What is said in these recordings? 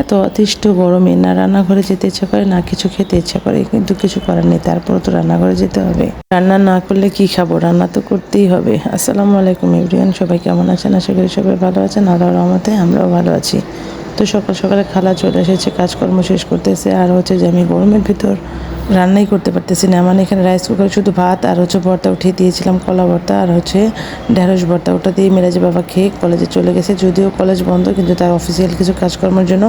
এত অতিষ্ঠ গরমে না রান্নাঘরে যেতে ইচ্ছা করে, না কিছু খেতে ইচ্ছা করে, কিন্তু কিছু করার নেই। তারপরে তো রান্নাঘরে যেতে হবে। রান্না না করলে কি খাব? রান্না তো করতেই হবে। আসসালামু আলাইকুম এভরিয়ান সবাই কেমন আছেন? আশা করি সবাই ভালো আছেন। আল্লাহ রহমতে আমরাও ভালো আছি। তো সকাল সকালে খালা চলে এসেছে, কাজকর্ম শেষ করতেছে। আর হচ্ছে যে আমি গরমের ভিতর রান্নাই করতে পারতেছি না। মানে এখানে রাইস কুকারে শুধু ভাত আর হচ্ছে ভর্তা উঠিয়ে দিয়েছিলাম, কলা ভর্তা আর হচ্ছে ঢেঁড়স ভর্তা। ওটা দিয়ে মেরাজি বাবা খেয়ে কলেজে চলে গেছে। যদিও কলেজ বন্ধ, কিন্তু তার অফিসিয়াল কিছু কাজকর্মের জন্য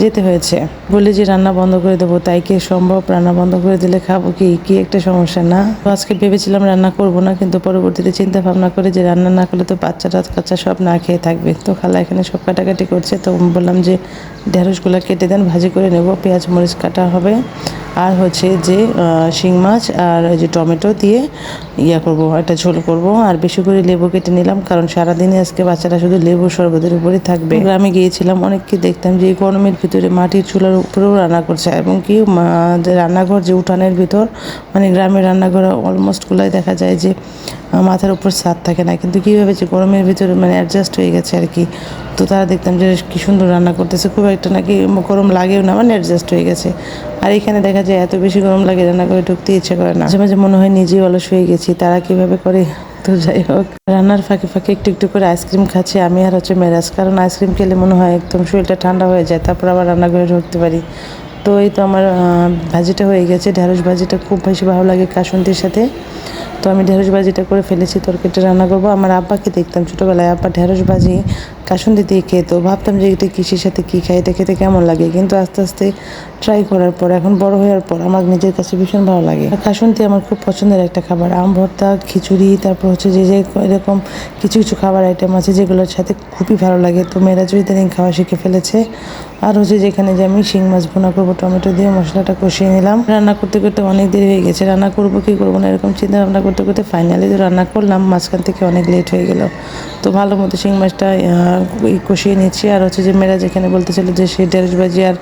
যেতে হয়েছে। বলে যে, রান্না বন্ধ করে দেবো, তাই কি সম্ভব? রান্না বন্ধ করে দিলে খাব কি? কি একটা সমস্যা না? তো আজকে ভেবেছিলাম রান্না করব না, কিন্তু পরবর্তীতে চিন্তা ভাবনা করে যে, রান্না না করলে তো বাচ্চা টাচ কাচ্চা সব না খেয়ে থাকবে। তো খালা এখানে সব কাটাকাটি করছে। তো বললাম যে, ঢেঁড়সগুলো কেটে দেন, ভাজি করে নেব, পেঁয়াজ, মরিচ কাটা হবে। আর হচ্ছে যে শিং মাছ আর ওই যে টমেটো দিয়ে ইয়া করব, একটা ঝোল করব। আর বেশি করে লেবু কেটে নিলাম, কারণ সারাদিনে আজকে বাচ্চারা শুধু লেবু শরবতের উপরেই থাকবে। গ্রামে গিয়েছিলাম, অনেককে দেখতাম যে গরমের ভিতরে মাটির চুলার উপরেও রান্না করছে, এবং কি রান্নাঘর, যে উঠানের ভিতর মানে গ্রামের রান্নাঘরে অলমোস্ট গুলাই দেখা যায় যে মাথার উপর ছাদ থাকে না। কিন্তু কীভাবে যে গরমের ভিতরে মানে অ্যাডজাস্ট হয়ে গেছে আর কি। তো তারা দেখতাম যে কি সুন্দর রান্না করতেছে, খুব একটা নাকি গরম লাগেও না মানে অ্যাডজাস্ট হয়ে গেছে। আর এখানে দেখা যায় এত বেশি গরম লাগে, রান্না করে ঢুকতে ইচ্ছে করে না। মাঝে মাঝে মনে হয় নিজেই অলস হয়ে গেছি, তারা কীভাবে করে? তো যাই হোক, রান্নার ফাঁকে ফাঁকে একটু একটু করে আইসক্রিম খাচ্ছি আমি আর হচ্ছে মেরাজ কারণ আইসক্রিম খেলে মনে হয় একদম শরীরটা ঠান্ডা হয়ে যায়, তারপর আবার রান্নাঘরে ঢুকতে পারি। তো এই তো আমার ভাজিটা হয়ে গেছে ঢ্যাঁড়স ভাজিটা খুব বেশি ভালো লাগে কাসন্তির সাথে। তো আমি ঢেঁড়স ভাজিটা করে ফেলেছি, তরকারিটা রান্না করব। আমার আব্বাকে দেখতাম ছোটোবেলায়, আব্বা, ঢেঁড়স ভাজি কাসুন্দি দিয়ে খেতো ভাবতাম যে এটা কিসের সাথে কী খাই এটা খেতে কেমন লাগে? কিন্তু আস্তে আস্তে ট্রাই করার পর, এখন বড় হওয়ার পর আমার নিজের কাছে ভীষণ ভালো লাগে। আর কাসুন্দি আমার খুব পছন্দের একটা খাবার, আম ভর্তা, খিচুড়ি, তারপর হচ্ছে যে যে এরকম কিছু কিছু খাবার আইটেম আছে যেগুলোর সাথে খুবই ভালো লাগে। তো মেয়েরা ইদানিং খাওয়া শিখে ফেলেছে। আর হচ্ছে যেখানে যে আমি শিং মাছ ভুনা করব, টমেটো দিয়ে মশলাটা কষিয়ে নিলাম। রান্না করতে করতে অনেক দেরি হয়ে গেছে। রান্না করব কি করব না, এরকম চিন্তা ভাবনা করতে করতে ফাইনালি যে রান্না করলাম, মাঝখান থেকে অনেক লেট হয়ে গেল। তো ভালো মতো শিং মাছটা কষিয়ে নিচ্ছি। আর হচ্ছে যে মেয়েরা যেখানে বলতেছিল যে সে ঢেঁড়স বাজি আর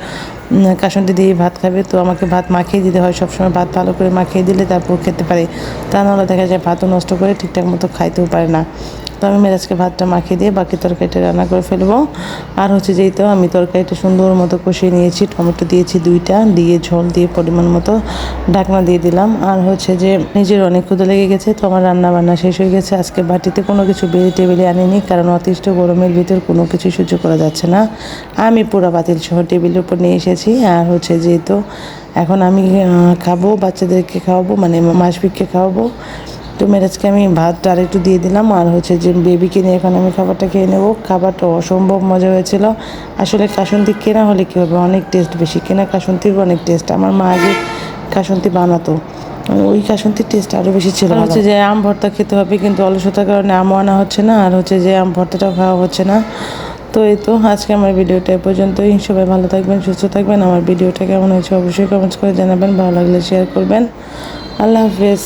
কাসন্তি দিয়ে ভাত খাবে, তো আমাকে ভাত মাখিয়ে দিতে হয়। সবসময় ভাত ভালো করে মাখিয়ে দিলে তারপর খেতে পারে। তা নাহলে দেখা যায় ভাতও নষ্ট করে ঠিকঠাক মতো খাইতেও পারে না। তো আমি মেরাজকে ভাতটা মাখিয়ে দিয়ে বাকি তরকারিটা রান্না করে ফেলব। আর হচ্ছে যেই তো আমি তরকারিটা সুন্দর মতো কষিয়ে নিয়েছি, টমেটো দিয়েছি দুইটা, দিয়ে ঝোল দিয়ে পরিমাণ মতো ঢাকনা দিয়ে দিলাম। আর হচ্ছে যে নিজের অনেক ক্ষুদে লেগে গেছে, তো আমার রান্না বান্না শেষ হয়ে গেছে। আজকে বাটিতে কোনো কিছু বেড়ে টেবিলে আনিনি, কারণ অতিষ্ঠ গরমের ভিতর কোনো কিছু সহ্য করা যাচ্ছে না। আমি পুরো বাতিল সহ টেবিলের উপর নিয়ে এসেছি। আর হচ্ছে যেহেতু এখন আমি খাব, বাচ্চাদেরকে খাওয়াবো মানে মাসবিককে খাওয়াবো। তো মেরাজকে আমি ভাতটা আর একটু দিয়ে দিলাম। আর হচ্ছে যে বেবিকে নিয়ে এখন আমি খাবারটা খেয়ে নেব। খাবারটা অসম্ভব মজা হয়েছিল। আসলে কাসন্তি কেনা হলে কী হবে? অনেক টেস্ট বেশি। কেনা কাসন্তির অনেক টেস্ট আমার মা আগে কাসন্তি বানাতো। ওই কাসন্তির টেস্ট আরও বেশি ছিল হচ্ছে যে আম ভর্তা খেতে হবে কিন্তু অলসতার কারণে আমও আনা হচ্ছে না। আর হচ্ছে যে আম ভর্তাটাও খাওয়া হচ্ছে না। তো এই তো আজকে আমার ভিডিওটা এ পর্যন্তই। সবাই ভালো থাকবেন সুস্থ থাকবেন। আমার ভিডিওটা কেমন হয়েছে অবশ্যই কমেন্টস করে জানাবেন। ভালো লাগলে শেয়ার করবেন। আল্লাহ হাফেজ।